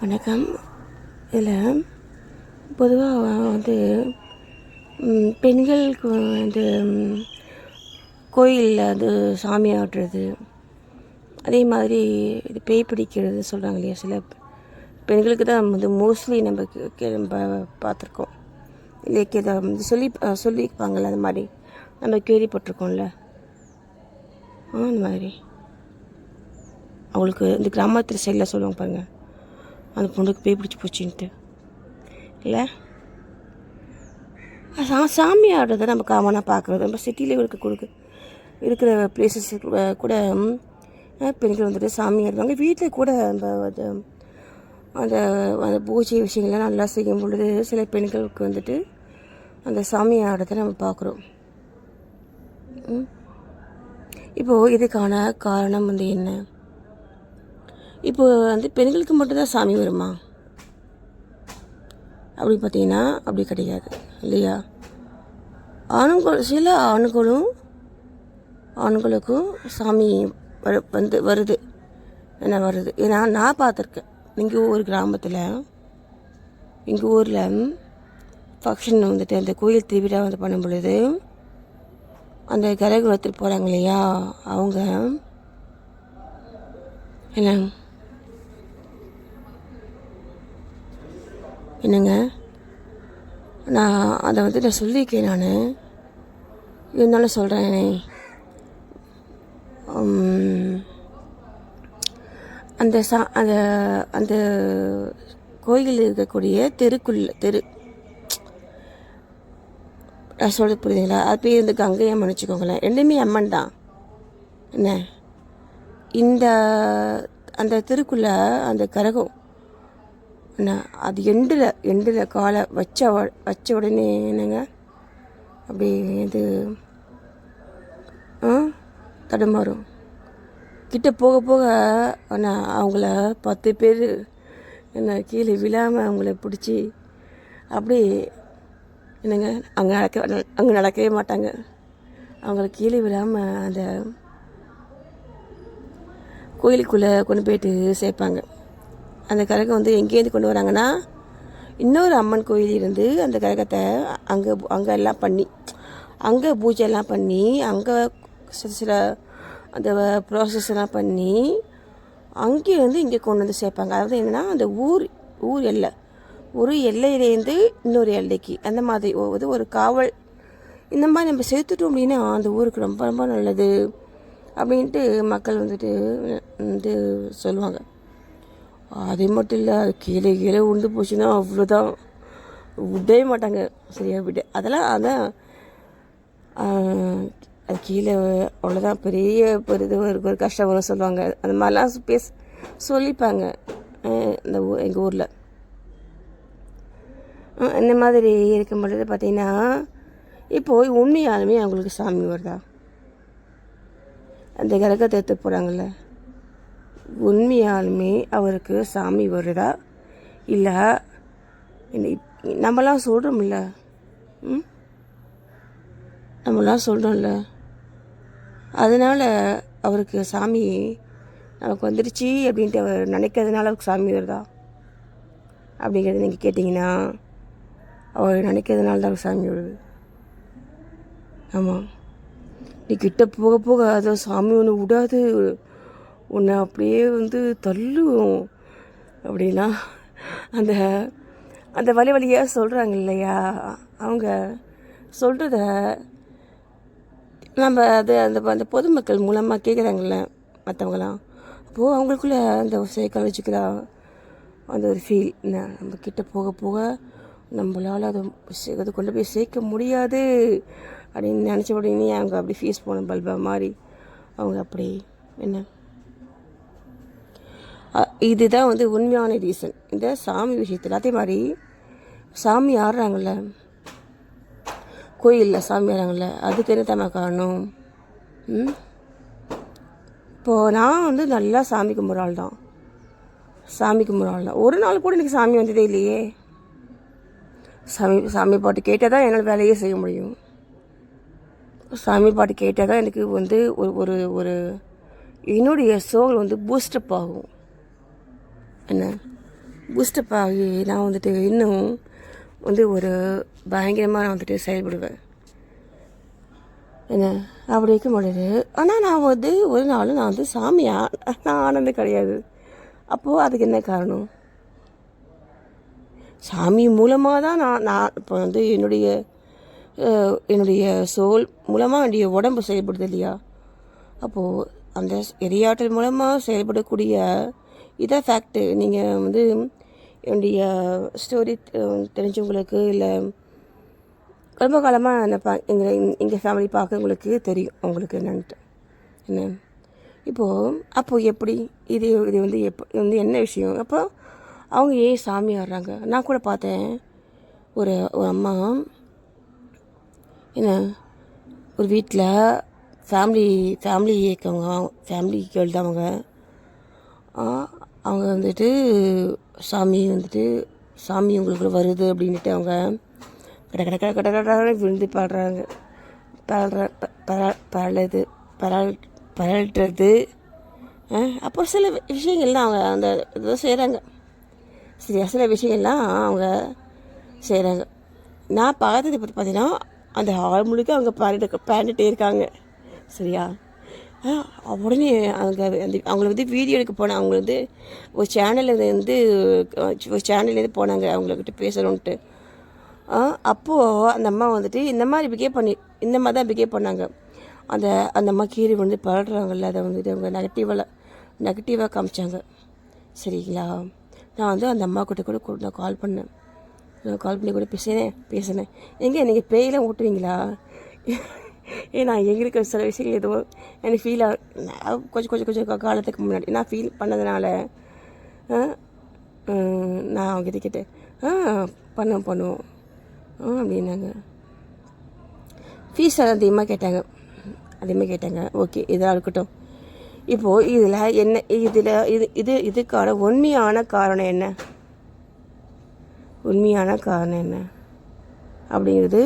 வணக்கம். இதில் பொதுவாக வந்து பெண்களுக்கு வந்து கோயிலில் அது சாமி ஆடுறது அதே மாதிரி இது பேய் பிடிக்கிறது சொல்கிறாங்க இல்லையா சில பெண்களுக்கு தான் வந்து மோஸ்ட்லி நம்ம கே- நம்ம பார்த்துருக்கோம். இல்லை வந்து சொல்லி அஹ், சொல்லியிருப்பாங்கள்ல அந்த மாதிரி. நம்ம கேள்விப்பட்டிருக்கோம்ல. அந்த மாதிரி. அவங்களுக்கு இந்த கிராமத்து சைடில் சொல்லுவாங்க பாருங்க. அந்த பொண்ணுக்கு பேய் பிடிச்சி போச்சுன்ட்டு. இல்லை? சா சாமி ஆடுறதை நம்ம காமனாக பார்க்குறது நம்ம சிட்டியில் இருக்க கொடுக்கு இருக்கிற பிளேசஸ் கூட பெண்கள் வந்துட்டு சாமி ஆடுவாங்க வீட்டில் கூட நம்ம அது அந்த அந்த பூஜை விஷயங்கள்லாம் நல்லா செய்யும் பொழுது சில பெண்களுக்கு வந்துட்டு அந்த சாமி ஆடுறதை நம்ம பார்க்குறோம் இப்போது இதுக்கான காரணம் வந்து என்ன? இப்போ வந்து பெண்களுக்கு மட்டும்தான் சாமி வருமா? அப்படி பார்த்தீங்கன்னா அப்படி கிடையாது இல்லையா? ஆண்கள் சில ஆண்களும் ஆண்களுக்கும் சாமி வரு வந்து வருது. என்ன வருது? ஏன்னா நான் பார்த்துருக்கேன். எங்கள் ஊர் கிராமத்தில் எங்கள் ஊரில் ஃபங்க்ஷன் வந்துட்டு அந்த கோயில் திருவிழா வந்து பண்ணும் பொழுது அந்த கரகுலத்துக்கு போகிறாங்க இல்லையா? அவங்க என்ன? என்னங்க? நான் அதை வந்து நான் சொல்லியிருக்கேன் நான். இருந்தாலும் சொல்கிறேனே அந்த சா அந்த அந்த கோயில் இருக்கக்கூடிய தெருக்குள்ள தெரு நான் சொல்ல புரியுதுங்களா? அது பேர் வந்து கங்கை வச்சுக்கோங்களேன். ரெண்டுமே அம்மன் தான். என்ன? இந்த அந்த தெருக்குள்ள அந்த கரகம் என்ன அது எண்டில் எண்டில் காலை வச்ச வச்ச உடனே என்னங்க? அப்படி இது ஆ தடுமாறும். கிட்ட போக போக ஆனால் அவங்கள பத்து பேர் என்ன கீழே விழாமல் அவங்கள பிடிச்சி அப்படி என்னங்க அங்கே நடக்க அங்கே நடக்கவே மாட்டாங்க. அவங்கள கீழே விழாமல் அந்த கோயிலுக்குள்ளே கொண்டு போயிட்டு சேர்ப்பாங்க. அந்த கரகம் வந்து எங்கேருந்து கொண்டு வராங்கன்னா இன்னொரு அம்மன் கோயில் இருந்து அந்த கரகத்தை அங்கே அங்கே எல்லாம் பண்ணி அங்கே பூஜை எல்லாம் பண்ணி அங்கே சில சில அந்த ப்ராசஸ் எல்லாம் பண்ணி அங்கேருந்து இங்கே கொண்டு வந்து சேர்ப்பாங்க. அதாவது என்னென்னா அந்த ஊர் ஊர் எல்லை. ஒரு எல்லையிலேருந்து இன்னொரு எல்லைக்கு. அந்த மாதிரி ஒரு ஒரு காவல். இந்த மாதிரி நம்ம சேர்த்துட்டோம் அப்படின்னா அந்த ஊருக்கு ரொம்ப ரொம்ப நல்லது. அப்படின்ட்டு மக்கள் வந்துட்டு வந்து சொல்லுவாங்க. அது மட்டும் இல்லை அது கீழே கீழே உண்டு போச்சுன்னா அவ்வளோதான் விடவே மாட்டாங்க. சரியாக விட அதெல்லாம் அதான் அது கீழே அவ்வளோதான் பெரிய ஒரு இது ஒரு ஒரு கஷ்டம் வரும் சொல்லுவாங்க. அந்த மாதிரிலாம் பேச சொல்லிப்பாங்க. இந்த ஊ எங்கள் ஊரில். இந்த மாதிரி இருக்கும் பொழுது பார்த்தீங்கன்னா இப்போது உண்மையாலுமே அவங்களுக்கு சாமி வருதா அந்த கிரகத்தை எடுத்து போகிறாங்கல்ல உண்மையாலுமே அவருக்கு சாமி வருதா? இல்லை நம்மலாம் சொல்கிறோம்ல ம்? நம்மலாம் சொல்கிறோம்ல அதனால் அவருக்கு சாமி நமக்கு வந்துடுச்சு அப்படின்ட்டு அவர் நினைக்கிறதுனால அவருக்கு சாமி வருதா? அப்படிங்கிறது நீங்கள் கேட்டிங்கன்னா அவர் நினைக்கிறதுனால தான் அவருக்கு சாமி வருது. ஆமாம் நீ கிட்ட போக போக அதை சாமி ஒன்று விடாது உன்னை அப்படியே வந்து தள்ளும் அப்படின்னா அந்த அந்த வழி வழியாக சொல்கிறாங்க இல்லையா? அவங்க சொல்கிறத நம்ம அது அந்த அந்த பொதுமக்கள் மூலமாக கேட்குறாங்கல்ல மற்றவங்களாம் அப்போது அவங்களுக்குள்ள அந்த சைக்காலஜிக்கலாக அந்த ஒரு ஃபீல் என்ன நம்ம கிட்ட போக போக நம்மளால் அதை அதை கொண்டு போய் சேர்க்க முடியாது அப்படின்னு நினச்ச உடனே அவங்க அப்படி ஃபீஸ் போன பல்பா மாதிரி அவங்க அப்படி என்ன? இதுதான் வந்து உண்மையான ரீசன் இந்த சாமி விஷயத்தில் அதே மாதிரி சாமி ஆடுறாங்கல்ல? கோயிலில் சாமி ஆடுறாங்கல்ல? அதுக்கு என்ன தான் காரணம்? இப்போது நான் வந்து நல்லா சாமி கும்பிட்ற ஆள் தான். சாமி கும்பிட்ற ஆள் தான். ஒரு நாள் கூட எனக்கு சாமி வந்ததே இல்லையே. சாமி சாமி பாட்டு கேட்டால் தான் என்னால் வேலையே செய்ய முடியும். சாமி பாட்டு கேட்டால் தான் எனக்கு வந்து ஒரு ஒரு ஒரு என்னுடைய சோல் வந்து பூஸ்டப் ஆகும். என்ன? பூஸ்டப் ஆகி நான் வந்துட்டு இன்னும் வந்து ஒரு பயங்கரமாக நான் வந்துட்டு செயல்படுவேன். என்ன? அப்படி இருக்க முடியாது ஆனால் நான் வந்து ஒரு நாள் நான் வந்து சாமியா? நான் ஆனது கிடையாது. அப்போது அதுக்கு என்ன காரணம்? சாமி மூலமாக தான் நான் நான் இப்போ வந்து என்னுடைய என்னுடைய சோல் மூலமாக என்னுடைய உடம்பு செயல்படுது இல்லையா? அப்போது அந்த எரியாற்றல் மூலமாக செயல்படக்கூடிய இதான் ஃபேக்ட்டு நீங்கள் வந்து என்னுடைய ஸ்டோரி தெரிஞ்சவங்களுக்கு இல்லை ரொம்ப காலமாக என்ன பா எங்கள் எங்கள் ஃபேமிலி பார்க்கறவங்களுக்கு தெரியும். உங்களுக்கு என்னன்ட்டு. என்ன? இப்போது அப்போது எப்படி? இது இது வந்து எப்போ இது வந்து என்ன விஷயம்? அப்போ அவங்க ஏன் சாமி ஆடுறாங்க? நான் கூட பார்த்தேன். ஒரு ஒரு அம்மா என்ன ஒரு வீட்டில் ஃபேமிலி ஃபேமிலி இயக்கவங்க ஃபேமிலி கேள் தான் அவங்க. அவங்க வந்துட்டு சாமி வந்துட்டு சாமி உங்களுக்கு வருது அப்படின்ட்டு அவங்க கட கட கட கட கடை விழுந்து பாடுறாங்க. பாடுற பரழுது பரல் பரல்றது. அப்போ சில விஷயங்கள்லாம் அவங்க அந்த இதை செய்கிறாங்க சரியா சில விஷயங்கள்லாம் அவங்க செய்கிறாங்க நான் பார்த்தது இப்போ பார்த்தீங்கன்னா அந்த ஹால் முழுக்க அவங்க பாடிட்டு பாடிட்டே இருக்காங்க. சரியா? உடனே அவங்க அந்த அவங்கள வந்து வீடியோ எடுக்க போனேன் அவங்க வந்து ஒரு சேனலில் வந்து ஒரு சேனல்லேருந்து போனாங்க அவங்கக்கிட்ட பேசணுன்ட்டு அப்போது அந்த அம்மா வந்துட்டு இந்த மாதிரி பிகேவ் பண்ணி இந்த மாதிரி தான் பிகேவ் பண்ணாங்க. அந்த அந்த அம்மா கீறி வந்து படுறாங்கல்ல அதை வந்துட்டு அவங்க நெகட்டிவாக நெகட்டிவாக காமிச்சாங்க. சரிங்களா? நான் வந்து அந்த அம்மா கிட்ட கூட நான் கால் பண்ணேன். நான் கால் பண்ணி கூட பேசினேன் பேசினேன். எங்கே நீங்கள் பேயெல்லாம் ஓட்டுவீங்களா? ஏன்னா எங்களுக்கு சில விஷயங்கள் எதுவும் எனக்கு ஃபீல் ஆகும் கொஞ்சம் கொஞ்சம் கொஞ்சம் காலத்துக்கு முன்னாடி நான் ஃபீல் பண்ணதுனால நான் அவங்ககிட்ட கேட்டேன் ஆ பண்ணுவோம் பண்ணுவோம் ஆ அப்படின்னாங்க. ஃபீஸ் அதிகமாக கேட்டாங்க. அதிகமாக கேட்டாங்க. ஓகே இதெல்லாம் இருக்கட்டும். இப்போது இதில் என்ன இதில் இது இது இதுக்கான உண்மையான காரணம் என்ன? உண்மையான காரணம் என்ன? அப்படிங்கிறது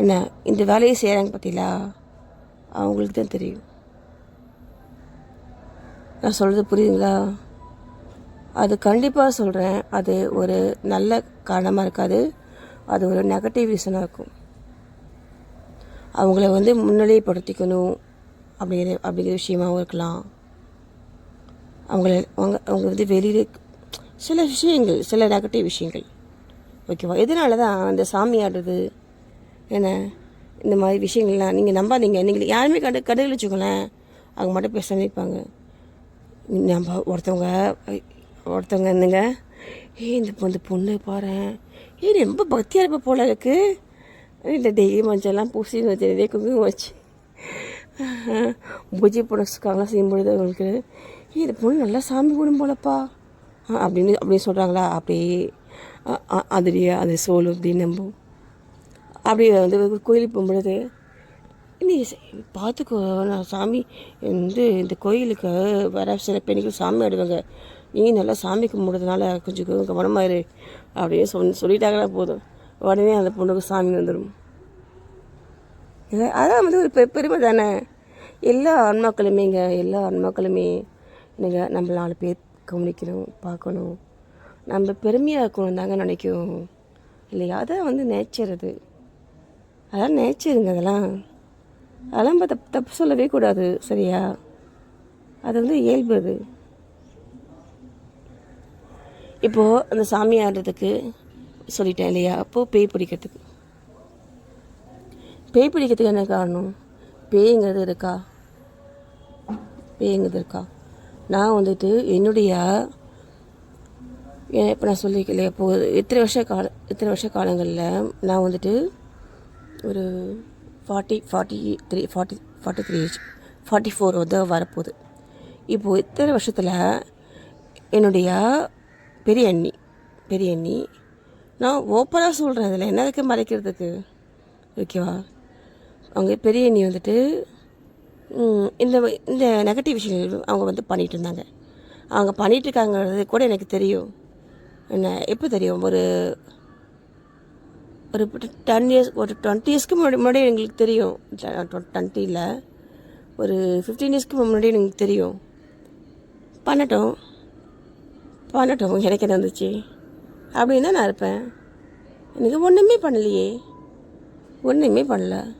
என்ன இந்த வேலையை செய்கிறாங்க பார்த்தீங்களா அவங்களுக்கு தான் தெரியும். நான் சொல்கிறது புரியுதுங்களா? அது கண்டிப்பாக சொல்கிறேன் அது ஒரு நல்ல காரணமாக இருக்காது. அது ஒரு நெகட்டிவ் ரீசனாக இருக்கும். அவங்கள வந்து முன்னிலைப்படுத்திக்கணும் அப்படிங்கிற அப்படிங்கிற விஷயமாகவும் இருக்கலாம். அவங்கள அவங்க அவங்க வந்து வெளியில் சில விஷயங்கள் சில நெகட்டிவ் விஷயங்கள். ஓகேவா? இதனால தான் அந்த சாமி ஆடுறது? என்ன? இந்த மாதிரி விஷயங்கள்லாம் நீங்கள் நம்பாதீங்க. நீங்கள் யாருமே கண்டு கடையில் வச்சுக்கோங்களேன் அவங்க மட்டும் பேச நினைப்பாங்க நம்ம ஒருத்தவங்க ஒருத்தவங்க இருந்துங்க ஏய் இந்த பொ- இந்த பொண்ணு பாரு ஏய் ரொம்ப பக்தியாக இருப்ப போல இருக்கு. இந்த டெய்லி மஞ்சள்லாம் பூசின்னு வச்சு நிறைய குங்குமம் வச்சு. பூஜை புனஸ்காரங்களாம் செய்யும்பொழுது அவங்களுக்கு? ஏய் இந்த பொண்ணு நல்லா சாமி குடும் போலப்பா. அப்படின்னு அப்படின்னு சொல்கிறாங்களா அப்படியே அதிரியா அது சோல் அப்படின்னு நம்பும் அப்படி வந்து கோயிலுக்கு போகும்பொழுது நீ பார்த்துக்கோ நான் சாமி வந்து இந்த கோயிலுக்கு வர சில பெண்கள் சாமி ஆடுவாங்க. நீ நல்லா சாமி கும்பிடுறதுனால கொஞ்சம் கவனமாக இரு. அப்படின்னு சொல் சொல்லிட்டாங்கன்னா போதும். உடனே அந்த பொண்ணுக்கு சாமி வந்துடும் அதான் வந்து ஒரு பெ- பெருமை தானே. எல்லா ஆன்மாக்களுமேங்க எல்லா ஆன்மாக்களுமே என்னங்க நம்ம நாலு பேர் கவனிக்கணும் பார்க்கணும். நம்ம பெருமையாக இருக்கணும் தாங்க நினைக்கும். இல்லையா? அதான் வந்து நேச்சர் அது. அதெல்லாம் நேச்சருங்க அதெல்லாம். அதெல்லாம் நம்ம தப்பு தப்பு சொல்லவே கூடாது சரியா? அது வந்து இயல்பு அது. இப்போது அந்த சாமி ஆடுறதுக்கு சொல்லிட்டேன் இல்லையா? அப்போது பேய் பிடிக்கிறதுக்கு. பேய் பிடிக்கிறதுக்கு என்ன காரணம்? பேய்ங்கிறது இருக்கா? பேய்ங்கிறது இருக்கா? நான் வந்துட்டு என்னுடைய இப்போ நான் சொல்லிக்கலையே இப்போது இத்தனை வருஷ கால இத்தனை வருஷ காலங்களில் நான் வந்துட்டு ஒரு forty forty three forty forty three age forty four வந்து வரப்போகுது. இப்போது இத்தனை வருஷத்தில் என்னுடைய பெரிய அண்ணி பெரிய அண்ணி நான் ஓப்பனாக சொல்கிறேன் அதில் என்ன இருக்குது மறைக்கிறதுக்கு? ஓகேவா அவங்க பெரிய அண்ணி வந்துட்டு இந்த இந்த நெகட்டிவ் விஷயங்கள் அவங்க வந்து பண்ணிகிட்டு இருந்தாங்க. அவங்க பண்ணிகிட்டு இருக்காங்கிறது கூட எனக்கு தெரியும். என்ன எப்போ தெரியும்? ஒரு ஒரு டென் இயர்ஸ் ஒரு டுவெண்ட்டி இயர்ஸ்க்கு முன்னாடி எங்களுக்கு தெரியும். டுவெண்ட்டியில் ஒரு ஃபிஃப்டீன் இயர்ஸ்க்கு முன்னாடி எனக்கு தெரியும். பண்ணட்டும். பண்ணட்டும். எனக்கு என்ன வந்துச்சு? அப்படின்னு தான் நான் இருப்பேன். எனக்கு ஒன்றுமே பண்ணலையே. ஒன்றுமே பண்ணல.